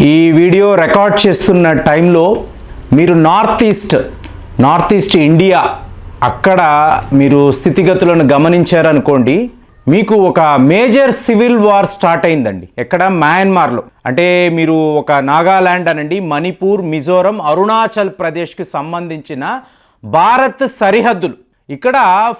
ఈ video record చేస్తున్న టైంలో మీరు north east north east India అక్కడ మీరు స్థితిగతులను గమనించారనుకోండి మీకు ఒక మేజర్ సివిల్ వార్ స్టార్ట్ అయిందండి. ఎక్కడ? మయన్మార్లో. అంటే మీరు ఒక నాగాల్యాండ్ అనండి మణిపూర్ మిజోరం అరుణాచల్ ప్రదేశ్కి సంబంధించిన భారత్ సరిహద్దులు. ఇక్కడ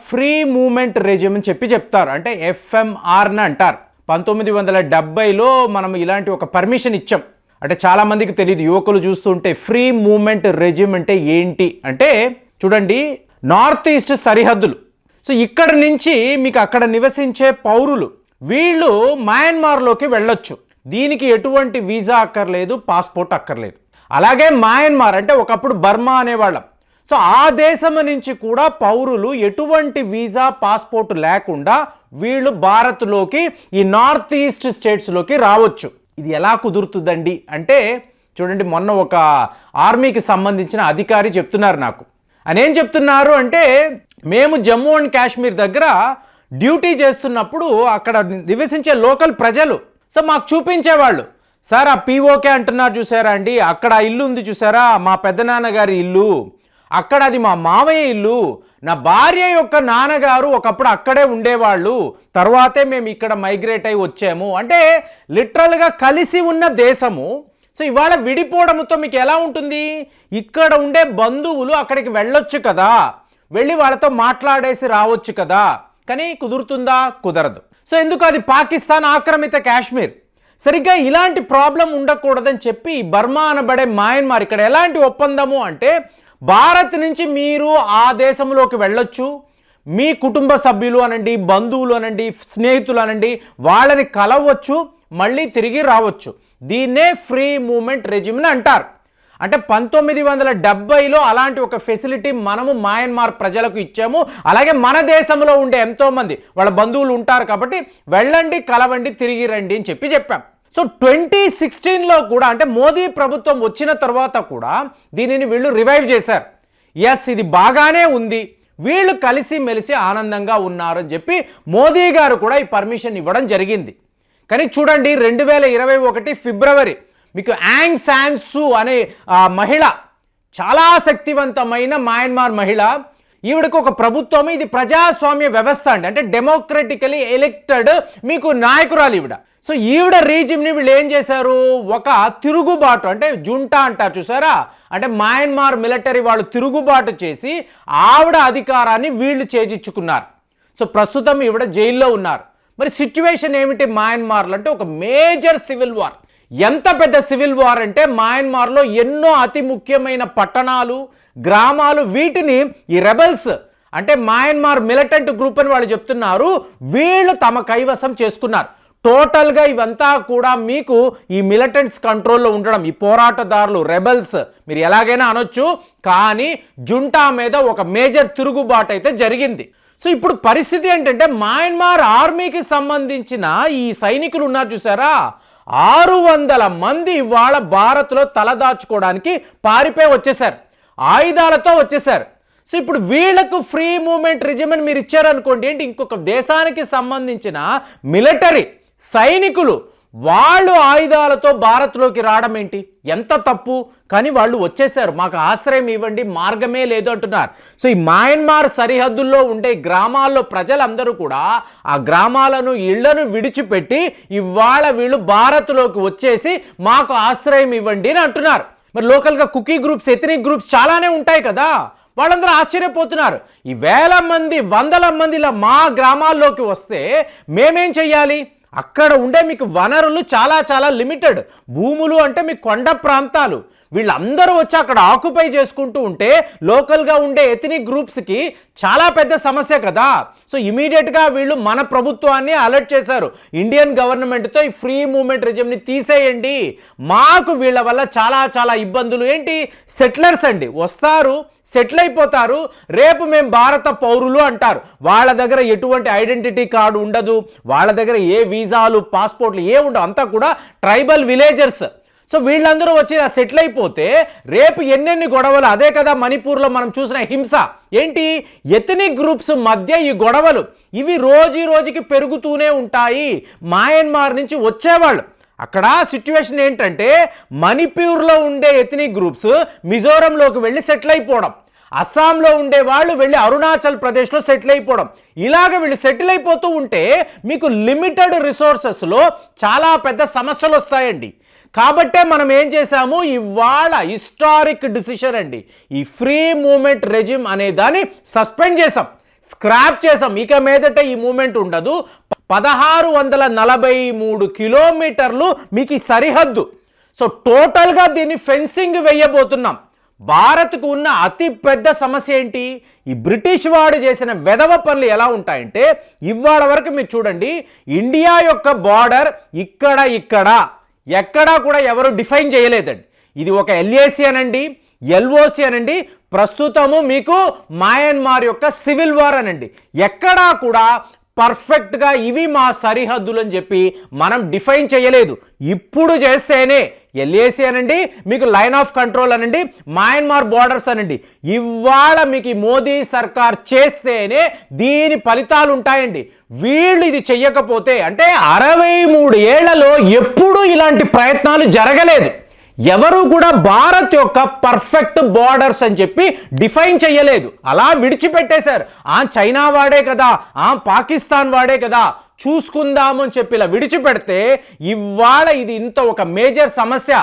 ఫ్రీ మూమెంట్ రెజ్యూమ్ అని చెప్పి చెప్తారు. అంటే ఎఫ్ఎంఆర్ని అంటారు. పంతొమ్మిది వందల డెబ్బైలో మనం ఇలాంటి ఒక పర్మిషన్ ఇచ్చాం. అంటే చాలామందికి తెలియదు యువకులు చూస్తుంటే ఫ్రీ మూమెంట్ రెజ్యూమ్ అంటే ఏంటి? అంటే చూడండి నార్త్ ఈస్ట్ సరిహద్దులు. సో ఇక్కడ నుంచి మీకు అక్కడ నివసించే పౌరులు వీళ్ళు మయన్మార్లోకి వెళ్ళొచ్చు. దీనికి ఎటువంటి వీసా అక్కర్లేదు పాస్పోర్ట్ అక్కర్లేదు. అలాగే మయన్మార్ అంటే ఒకప్పుడు బర్మా అనేవాళ్ళం. సో ఆ దేశం నుంచి కూడా పౌరులు ఎటువంటి వీసా పాస్పోర్ట్ లేకుండా వీళ్ళు భారత్లోకి ఈ నార్త్ ఈస్ట్ స్టేట్స్లోకి రావచ్చు. ఇది ఎలా కుదురుతుందండి? అంటే చూడండి మొన్న ఒక ఆర్మీకి సంబంధించిన అధికారి చెప్తున్నారు నాకు. అని ఏం చెప్తున్నారు అంటే మేము జమ్మూ అండ్ కాశ్మీర్ దగ్గర డ్యూటీ చేస్తున్నప్పుడు అక్కడ నివసించే లోకల్ ప్రజలు. సో మాకు చూపించేవాళ్ళు. సార్ ఆ పీఓకే అంటున్నారు చూసారా అండి? అక్కడ ఇల్లు ఉంది చూసారా? మా పెద్దనాన్నగారి ఇల్లు. అక్కడ అది మా మావయ్య ఇల్లు. నా భార్య యొక్క నాన్నగారు ఒకప్పుడు అక్కడే ఉండేవాళ్ళు. తర్వాతే మేము ఇక్కడ మైగ్రేట్ అయి వచ్చాము. అంటే లిటరల్గా కలిసి ఉన్న దేశము. సో ఇవాళ విడిపోవడంతో మీకు ఎలా ఉంటుంది? ఇక్కడ ఉండే బంధువులు అక్కడికి వెళ్ళొచ్చు కదా. వెళ్ళి వాళ్ళతో మాట్లాడేసి రావచ్చు కదా. కానీ కుదురుతుందా? కుదరదు. సో ఎందుకు అది పాకిస్తాన్ ఆక్రమిత కాశ్మీర్? సరిగ్గా ఇలాంటి ప్రాబ్లం ఉండకూడదని చెప్పి బర్మా అనబడే మయన్మార్ ఇక్కడ ఎలాంటి ఒప్పందము అంటే భారత్ నుంచి మీరు ఆ దేశంలోకి వెళ్ళొచ్చు. మీ కుటుంబ సభ్యులు అనండి బంధువులు అనండి స్నేహితులు అనండి వాళ్ళని కలవచ్చు మళ్ళీ తిరిగి రావచ్చు. దీన్నే ఫ్రీ మూమెంట్ రెజిమ్ని అంటారు. అంటే పంతొమ్మిది వందల డెబ్బైలో అలాంటి ఒక ఫెసిలిటీ మనము మయన్మార్ ప్రజలకు ఇచ్చాము. అలాగే మన దేశంలో ఉండే ఎంతోమంది వాళ్ళ బంధువులు ఉంటారు కాబట్టి వెళ్ళండి కలవండి తిరిగి రండి అని చెప్పి చెప్పాం. సో ట్వంటీ సిక్స్టీన్లో కూడా అంటే మోదీ ప్రభుత్వం వచ్చిన తర్వాత కూడా దీనిని వీళ్ళు రివైవ్ చేశారు. ఎస్ ఇది బాగానే ఉంది. వీళ్ళు కలిసి మెలిసి ఆనందంగా ఉన్నారు అని చెప్పి మోదీ గారు కూడా ఈ పర్మిషన్ ఇవ్వడం జరిగింది. కానీ చూడండి రెండు వేల ఇరవై ఒకటి ఫిబ్రవరి మీకు యాంగ్ శాన్ అనే మహిళ చాలా శక్తివంతమైన మయన్మార్ మహిళ ఈవిడకు ఒక ప్రభుత్వం ఇది ప్రజాస్వామ్య వ్యవస్థ అండి. అంటే డెమోక్రటికలీ ఎలెక్టెడ్ మీకు నాయకురాలు ఈవిడ. సో ఈవిడ రీజిమ్ని వీళ్ళు ఏం చేశారు? ఒక తిరుగుబాటు అంటే జుంటా అంటారు చూసారా? అంటే మయన్మార్ మిలిటరీ వాళ్ళు తిరుగుబాటు చేసి ఆవిడ అధికారాన్ని వీళ్ళు చేజిచ్చుకున్నారు సో ప్రస్తుతం ఈవిడ జైల్లో ఉన్నారు. మరి సిచ్యువేషన్ ఏమిటి మయన్మార్లో? అంటే ఒక మేజర్ సివిల్ వార్. ఎంత పెద్ద సివిల్ వార్ అంటే మయన్మార్లో ఎన్నో అతి ముఖ్యమైన పట్టణాలు గ్రామాలు వీటిని ఈ రెబల్స్ అంటే మయన్మార్ మిలిటెంట్ గ్రూప్ అని వాళ్ళు చెప్తున్నారు. వీళ్ళు తమ కైవసం చేసుకున్నారు. టోటల్గా ఇవంతా కూడా మీకు ఈ మిలిటెంట్స్ కంట్రోల్లో ఉండడం ఈ పోరాటదారులు రెబల్స్ మీరు ఎలాగైనా అనొచ్చు. కానీ జుంటా మీద ఒక మేజర్ తిరుగుబాటు అయితే జరిగింది. సో ఇప్పుడు పరిస్థితి ఏంటంటే మయన్మార్ ఆర్మీకి సంబంధించిన ఈ సైనికులు ఉన్నారు చూసారా? ఆరు వందల మంది ఇవాళ భారత్లో తలదాచుకోవడానికి పారిపోయి వచ్చేసారు ఆయుధాలతో వచ్చేసారు సో ఇప్పుడు వీళ్ళకు ఫ్రీ మూమెంట్ రిజిమెన్ మీరు ఇచ్చారనుకోండి ఏంటి ఇంకొక దేశానికి సంబంధించిన మిలిటరీ సైనికులు వాళ్ళు ఆయుధాలతో భారత్లోకి రావడం ఏంటి? ఎంత తప్పు? కానీ వాళ్ళు వచ్చేసారు మాకు ఆశ్రయం ఇవ్వండి మార్గమే లేదు అంటున్నారు. సో ఈ మయన్మార్ సరిహద్దుల్లో ఉండే గ్రామాల్లో ప్రజలందరూ కూడా ఆ గ్రామాలను ఇళ్ళను విడిచిపెట్టి ఇవాళ వీళ్ళు భారత్లోకి వచ్చేసి మాకు ఆశ్రయం ఇవ్వండి అని అంటున్నారు. మరి లోకల్గా కుకీ గ్రూప్స్ ఎథనిక్ గ్రూప్స్ చాలానే ఉంటాయి కదా. వాళ్ళందరూ ఆశ్చర్యపోతున్నారు. ఈ వేల మంది వందల మంది ఇలా మా గ్రామాల్లోకి వస్తే మేమేం చెయ్యాలి? అక్కడ ఉండే మీకు వనరులు చాలా చాలా లిమిటెడ్. భూములు అంటే మీ కొండ ప్రాంతాలు. వీళ్ళందరూ వచ్చి అక్కడ ఆక్యుపై చేసుకుంటూ ఉంటే లోకల్గా ఉండే ఎథనిక్ గ్రూప్స్కి చాలా పెద్ద సమస్య కదా. సో ఇమీడియట్గా వీళ్ళు మన ప్రభుత్వాన్ని అలర్ట్ చేశారు. ఇండియన్ గవర్నమెంట్తో ఈ ఫ్రీ మూమెంట్ రిజమ్ని తీసేయండి. మాకు వీళ్ళ వల్ల చాలా చాలా ఇబ్బందులు. ఏంటి? సెటిలర్స్ అండి. వస్తారు. సెటిల్ అయిపోతారు రేపు మేము భారత పౌరులు అంటారు. వాళ్ళ దగ్గర ఎటువంటి ఐడెంటిటీ కార్డు ఉండదు. వాళ్ళ దగ్గర ఏ వీసాలు పాస్పోర్ట్లు ఏ ఉండవు. అంతా కూడా ట్రైబల్ విలేజర్స్. సో వీళ్ళందరూ వచ్చి ఇలా సెటిల్ అయిపోతే రేపు ఎన్నెన్ని గొడవలు? అదే కదా మణిపూర్లో మనం చూసిన హింస. ఏంటి? ఎథనిక్ గ్రూప్స్ మధ్య ఈ గొడవలు. ఇవి రోజు రోజుకి పెరుగుతూనే ఉంటాయి. మాయన్మార్ నుంచి వచ్చేవాళ్ళు. అక్కడ సిచ్యువేషన్ ఏంటంటే మణిపూర్లో ఉండే ఎథనిక్ గ్రూప్స్ మిజోరంలోకి వెళ్ళి సెటిల్ అయిపోవడం. అస్సాంలో ఉండే వాళ్ళు వెళ్ళి అరుణాచల్ ప్రదేశ్లో సెటిల్ అయిపోవడం. ఇలాగ వీళ్ళు సెటిల్ అయిపోతూ ఉంటే మీకు లిమిటెడ్ రిసోర్సెస్లో చాలా పెద్ద సమస్యలు వస్తాయండి. కాబట్టే మనం ఏం చేశాము? ఇవాళ హిస్టారిక్ డిసిషన్ అండి. ఈ ఫ్రీ మూమెంట్ రెజిమ్ అనే దాన్ని సస్పెండ్ చేసాం స్క్రాప్ చేసాం ఇక మీదట ఈ మూమెంట్ ఉండదు. పదహారు వందల నలభై మూడు కిలోమీటర్లు మీకు ఈ సరిహద్దు. సో టోటల్గా దీన్ని ఫెన్సింగ్ వేయబోతున్నాం. భారత్కు ఉన్న అతి పెద్ద సమస్య ఏంటి? ఈ బ్రిటిష్ వాడు చేసిన వెధవ పనులు ఎలా ఉంటాయంటే ఇవాళ వరకు మీరు చూడండి ఇండియా యొక్క బార్డర్ ఇక్కడ ఇక్కడ. ఎక్కడా కూడా ఎవరు డిఫైన్ చేయలేదండి. ఇది ఒక ఎల్ఏసి అనండి ఎల్ఓసి అనండి ప్రస్తుతము మీకు మయన్మార్ యొక్క సివిల్ వార్ అనండి. ఎక్కడా కూడా పర్ఫెక్ట్గా ఇవి మా సరిహద్దులు అని చెప్పి మనం డిఫైన్ చేయలేదు. ఇప్పుడు చేస్తేనే ఎల్ఏసి అనండి మీకు లైన్ ఆఫ్ కంట్రోల్ అనండి మయన్మార్ బార్డర్స్ అనండి ఇవాళ మీకు మోదీ సర్కార్ చేస్తేనే దీని ఫలితాలు ఉంటాయండి. వీళ్ళు ఇది చెయ్యకపోతే అంటే అరవై మూడు ఏళ్ళలో ఎప్పుడూ ఇలాంటి ప్రయత్నాలు జరగలేదు. ఎవరు కూడా భారత్ యొక్క పర్ఫెక్ట్ బార్డర్స్ అని చెప్పి డిఫైన్ చేయలేదు. అలా విడిచిపెట్టేశారు. ఆ చైనా వాడే కదా ఆ పాకిస్తాన్ వాడే కదా చూసుకుందాము అని చెప్పి ఇలా విడిచిపెడితే ఇవాళ ఇది ఇంత ఒక మేజర్ సమస్య.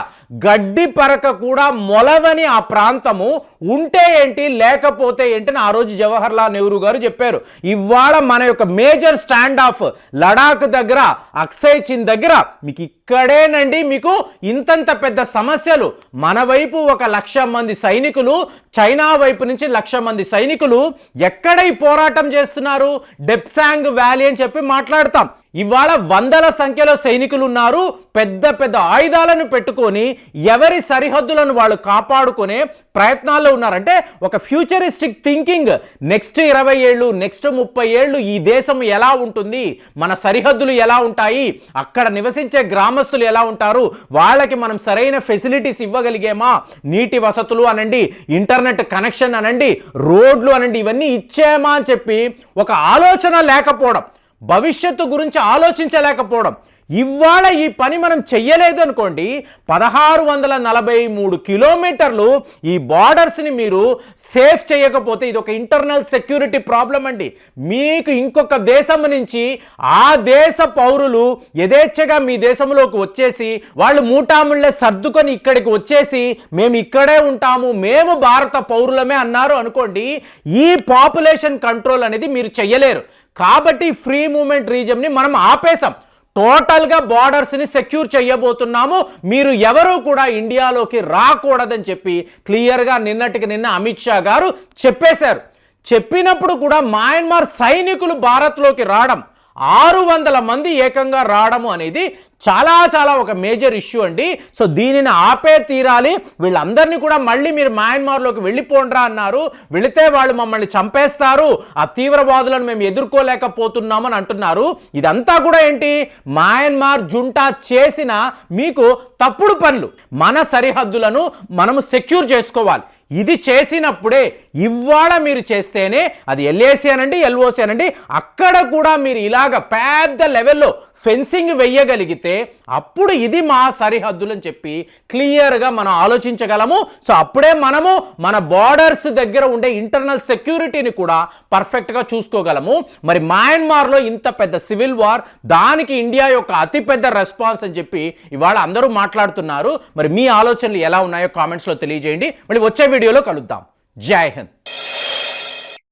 గడ్డి పరక కూడా మొలవని ఆ ప్రాంతము ఉంటే ఏంటి లేకపోతే ఏంటి అని ఆ రోజు జవహర్లాల్ నెహ్రూ గారు చెప్పారు. ఇవాళ మన యొక్క మేజర్ స్టాండ్ ఆఫ్ లడాక్ దగ్గర అక్సైచిన్ దగ్గర మీకు ఇక్కడేనండి మీకు ఇంతంత పెద్ద సమస్యలు. మన వైపు ఒక లక్ష మంది సైనికులు చైనా వైపు నుంచి లక్ష మంది సైనికులు ఎక్కడ ఈ పోరాటం చేస్తున్నారు? డెప్సాంగ్ వ్యాలీ అని చెప్పి మాట్లాడతాం. ఇవాళ వందల సంఖ్యలో సైనికులు ఉన్నారు పెద్ద పెద్ద ఆయుధాలను పెట్టుకొని ఎవరి సరిహద్దులను వాళ్ళు కాపాడుకునే ప్రయత్నాల్లో ఉన్నారంటే ఒక ఫ్యూచరిస్టిక్ థింకింగ్. నెక్స్ట్ ఇరవై ఏళ్ళు నెక్స్ట్ ముప్పై ఏళ్ళు ఈ దేశం ఎలా ఉంటుంది? మన సరిహద్దులు ఎలా ఉంటాయి? అక్కడ నివసించే గ్రామస్తులు ఎలా ఉంటారు? వాళ్ళకి మనం సరైన ఫెసిలిటీస్ ఇవ్వగలిగేమా? నీటి వసతులు అనండి ఇంటర్నెట్ కనెక్షన్ అనండి రోడ్లు అనండి ఇవన్నీ ఇచ్చేమా అని చెప్పి ఒక ఆలోచన లేకపోవడం. భవిష్యత్తు గురించి ఆలోచించలేకపోవడం. ఇవాళ ఈ పని మనం చెయ్యలేదు అనుకోండి పదహారు వందల నలభై మూడు కిలోమీటర్లు ఈ బార్డర్స్ని మీరు సేఫ్ చేయకపోతే ఇది ఒక ఇంటర్నల్ సెక్యూరిటీ ప్రాబ్లం అండి. మీకు ఇంకొక దేశం నుంచి ఆ దేశ పౌరులు యథేచ్ఛగా మీ దేశంలోకి వచ్చేసి వాళ్ళు మూటాముళ్ళే సర్దుకొని ఇక్కడికి వచ్చేసి మేము ఇక్కడే ఉంటాము మేము భారత పౌరులమే అన్నారు అనుకోండి ఈ పాపులేషన్ కంట్రోల్ అనేది మీరు చెయ్యలేరు. కాబట్టి ఫ్రీ మూమెంట్ రీజన్ని మనం ఆపేసాం టోటల్గా బార్డర్స్ని సెక్యూర్ చేయబోతున్నాము. మీరు ఎవరూ కూడా ఇండియాలోకి రాకూడదని చెప్పి క్లియర్గా నిన్నటికి నిన్న అమిత్ షా గారు చెప్పేశారు. చెప్పినప్పుడు కూడా మయన్మార్ సైనికులు భారత్లోకి రావడం ఆరు వందల మంది ఏకంగా రావడము అనేది చాలా చాలా ఒక మేజర్ ఇష్యూ అండి. సో దీనిని ఆపే తీరాలి. వీళ్ళందరినీ కూడా మళ్ళీ మీరు మయన్మార్లోకి వెళ్ళిపోండ్రా అన్నారు. వెళితే వాళ్ళు మమ్మల్ని చంపేస్తారు. ఆ తీవ్రవాదులను మేము ఎదుర్కోలేకపోతున్నామని అంటున్నారు. ఇదంతా కూడా ఏంటి? మయన్మార్ జుంటా చేసిన మీకు తప్పుడు పనులు. మన సరిహద్దులను మనము సెక్యూర్ చేసుకోవాలి. ఇది చేసినప్పుడే ఇవాళ మీరు చేస్తేనే అది ఎల్ఏసి అనండి ఎల్ఓసి అనండి అక్కడ కూడా మీరు ఇలాగ పెద్ద లెవెల్లో ఫెన్సింగ్ వెయ్యగలిగితే అప్పుడు ఇది మా సరిహద్దులు అని చెప్పి క్లియర్గా మనం ఆలోచించగలము. సో అప్పుడే మనము మన బార్డర్స్ దగ్గర ఉండే ఇంటర్నల్ సెక్యూరిటీని కూడా పర్ఫెక్ట్గా చూసుకోగలము. మరి మయన్మార్లో ఇంత పెద్ద సివిల్ వార్ దానికి ఇండియా యొక్క అతిపెద్ద రెస్పాన్స్ అని చెప్పి ఇవాళ అందరూ మాట్లాడుతున్నారు. మరి మీ ఆలోచనలు ఎలా ఉన్నాయో కామెంట్స్లో తెలియజేయండి. మళ్ళీ వచ్చే వీడియోలో కలుద్దాం. జై హింద్.